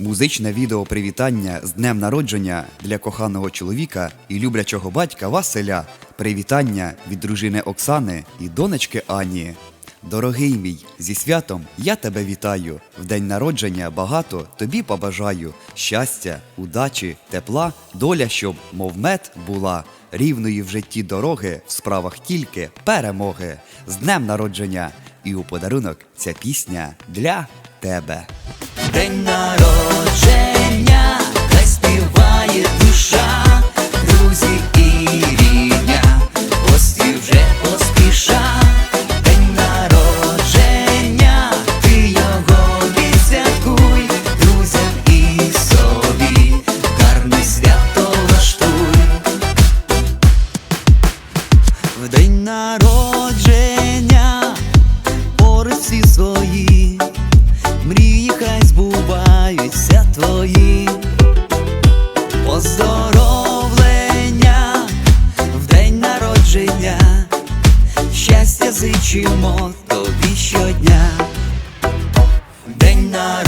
Музичне відео привітання з днем народження для коханого чоловіка і люблячого батька Василя. Привітання від дружини Оксани і донечки Ані. Дорогий мій, зі святом я тебе вітаю. В день народження багато тобі побажаю. Щастя, удачі, тепла, доля, щоб, мов мед, була. Рівної в житті дороги, в справах тільки перемоги. З днем народження! І у подарунок ця пісня для тебе. День народження, зичимо тобі щодня. День народження,